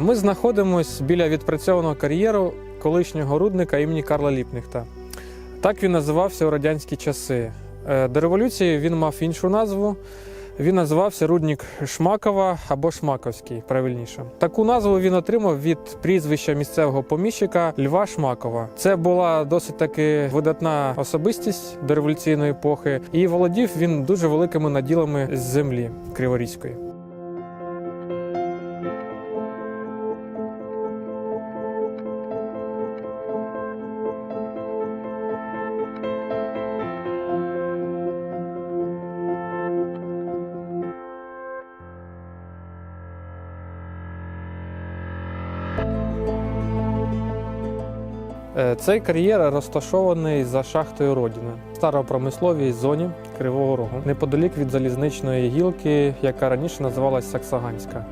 Ми знаходимося біля відпрацьованого кар'єру колишнього рудника імені Карла Ліпніхта. Так він називався у радянські часи. Е, До революції він мав іншу назву. Він називався Рудник Шмакова або Шмаковський, правильніше. Таку назву він отримав від прізвища місцевого поміщика Льва Шмакова. Це була досить таки видатна особистість до революційної епохи, і володів він дуже великими наділами з землі Криворізької. Цей кар'єр розташований за шахтою Родіна в старопромисловій зоні Кривого Рогу, неподалік від залізничної гілки, яка раніше називалась Саксаганська.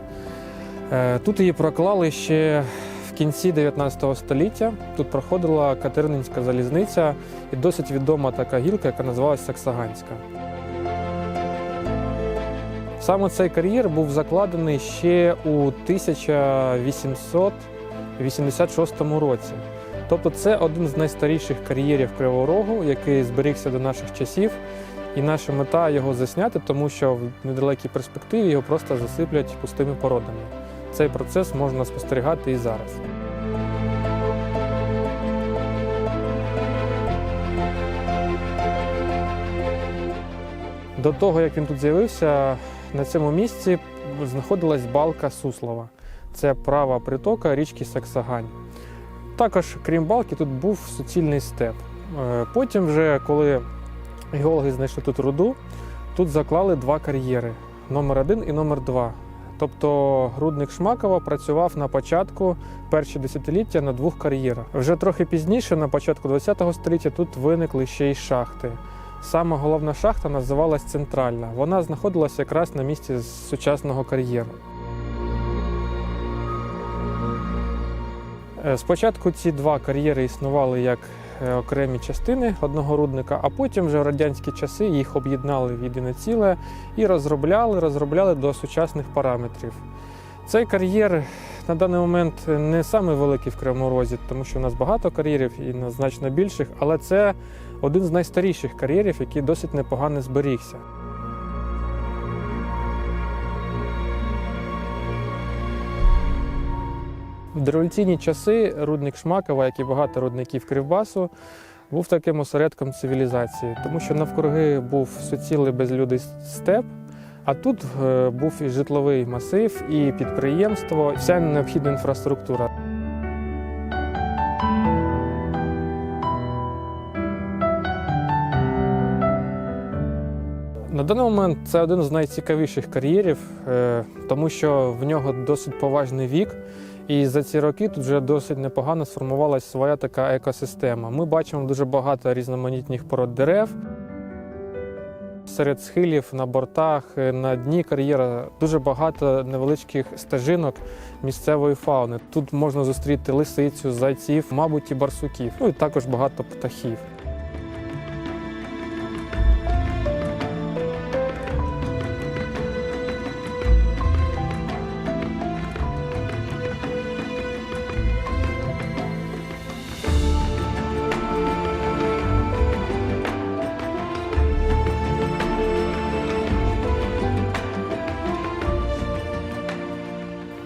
Е, Тут її проклали ще в кінці 19 століття. Тут проходила Катерининська залізниця і досить відома така гілка, яка називалась Саксаганська. Саме цей кар'єр був закладений ще у 1886 році. Тобто це один з найстаріших кар'єрів Кривого Рогу, який зберігся до наших часів. І наша мета його засняти, тому що в недалекій перспективі його просто засиплять пустими породами. Цей процес можна спостерігати і зараз. До того, як він тут з'явився, на цьому місці знаходилась балка Суслова. Це права притока річки Саксагань. Також, крім балки, тут був суцільний степ. Е, Потім, вже коли геологи знайшли тут руду, тут заклали два кар'єри номер один і номер два. Тобто рудник Шмакова працював на початку перші десятиліття на двох кар'єрах. Вже трохи пізніше, на початку ХХ століття, тут виникли ще й шахти. Сама головна шахта називалась Центральна. Вона знаходилася якраз на місці сучасного кар'єру. Спочатку ці два кар'єри існували як е, окремі частини одного рудника, а потім вже в радянські часи їх об'єднали в єдине ціле і розробляли, розробляли до сучасних параметрів. Цей кар'єр на даний момент не самий великий в Кривому Розі, тому що у нас багато кар'єрів і значно більших, але це один з найстаріших кар'єрів, який досить непогано зберігся. В дореволюційні часи рудник Шмакова, як і багато рудників Кривбасу, був таким осередком цивілізації, тому що навкруги був суцілий безлюдний степ, а тут е, був і житловий масив, і підприємство, вся необхідна інфраструктура. На даний момент це один з найцікавіших кар'єрів, е, тому що в нього досить поважний вік. І за ці роки тут вже досить непогано сформувалася своя така екосистема. Ми бачимо дуже багато різноманітних пород дерев. Серед схилів на бортах, на дні кар'єра дуже багато невеличких стежинок місцевої фауни. Тут можна зустріти лисицю, зайців, мабуть, і барсуків. Ну і також багато птахів.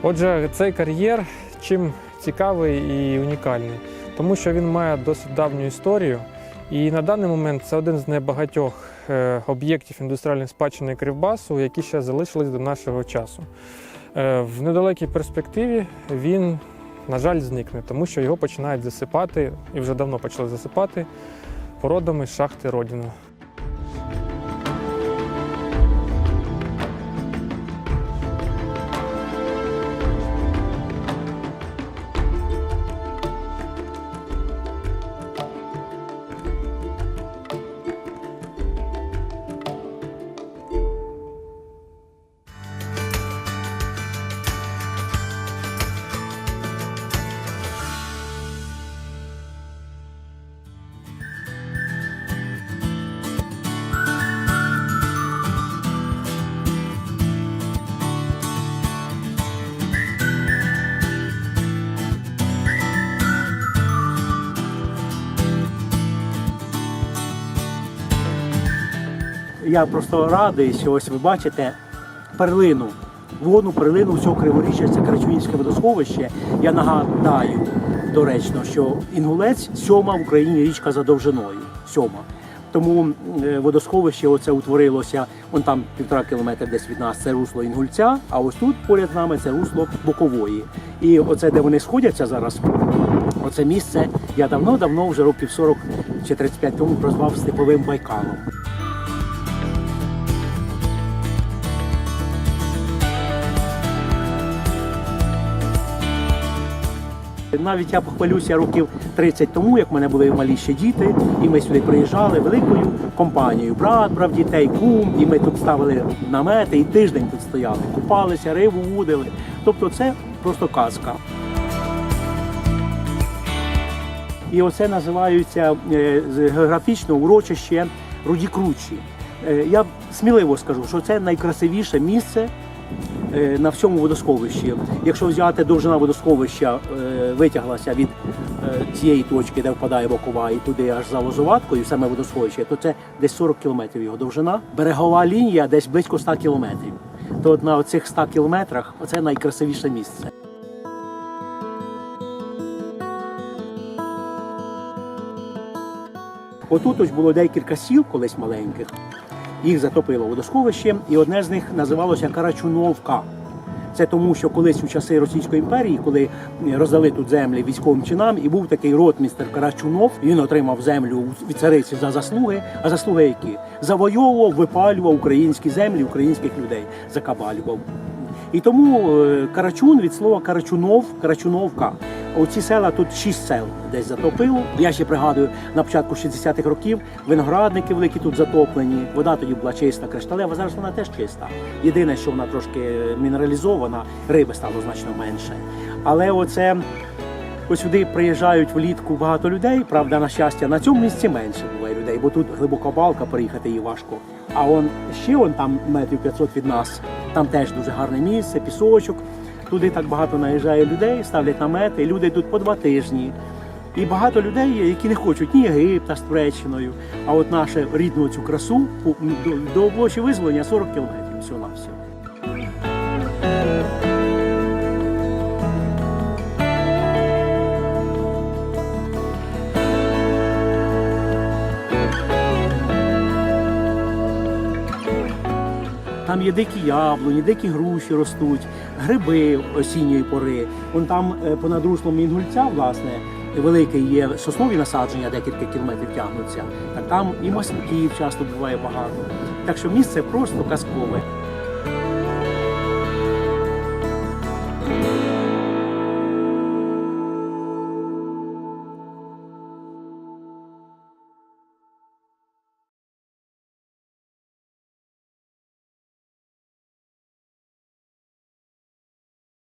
Отже, цей кар'єр чим цікавий і унікальний, тому що він має досить давню історію. І на даний момент це один з небагатьох е, об'єктів індустріальної спадщини Кривбасу, які ще залишились до нашого часу. Е, В недалекій перспективі він, на жаль, зникне, тому що його починають засипати, і вже давно почали засипати породами шахти Родіна. Я просто радий, що ось ви бачите перлину. Водну перлину всього Криворіжжя, це Карачунівське водосховище. Я нагадаю доречно, що Інгулець сьома в Україні річка за довжиною. Сьома. Тому е, водосховище оце утворилося, вон там півтора кілометра десь від нас це русло Інгульця, а ось тут поряд з нами це русло Бокової. І оце, де вони сходяться зараз, оце місце я давно-давно, вже років 40 чи 35 тому прозвав Степовим Байкалом. Навіть я похвалюся років 30 тому, як в мене були малі ще діти, і ми сюди приїжджали великою компанією. Брат, брав дітей, кум, і ми тут ставили намети, і тиждень тут стояли, купалися, рибу вудили. Тобто це просто казка. І оце називаються е, географічно урочище Руді Кручі. Е, Я сміливо скажу, що це найкрасивіше місце на всьому водосховищі. Якщо взяти довжина водосховища, е, витяглася від е, цієї точки, де впадає бокова, і туди аж за Лозоваткою, саме водосховище, то це десь 40 кілометрів його довжина. Берегова лінія десь близько 100 кілометрів. То от на цих 100 кілометрах оце найкрасивіше місце. Отут ось було декілька сіл колись маленьких. Їх затопило водосховищем, і одне з них називалося Карачуновка. Це тому, що колись у часи Російської імперії, коли роздали тут землі військовим чинам, і був такий ротмістер Карачунов. Він отримав землю від цариці за заслуги. А заслуги які? Завойовував, випалював українські землі, українських людей, закабалював. І тому е, Карачун від слова Карачунов, Карачуновка. Оці села тут шість сел десь затопило. Я ще пригадую на початку 60-х років виноградники великі тут затоплені. Вода тоді була чиста, кришталева. Зараз вона теж чиста. Єдине, що вона трошки мінералізована, риби стало значно менше. Але оце ось сюди приїжджають влітку багато людей. Правда, на щастя, на цьому місці менше буває людей, бо тут глибока балка, приїхати її важко. А он ще он там метрів 500 від нас. Там теж дуже гарне місце, пісочок. Туди так багато наїжджає людей, ставлять намети, люди йдуть по два тижні. І багато людей, є, які не хочуть ні Єгипта з Туреччиною, а от нашу рідну цю красу до, площі визволення 40 кілометрів всього на всього. Там є дикі яблуні, дикі груші ростуть, гриби осінньої пори. Вон там е, понад руслом Інгульця, власне, велике є соснові насадження, декілька кілометрів тягнуться. Так там і масляків часто буває багато. Так що місце просто казкове.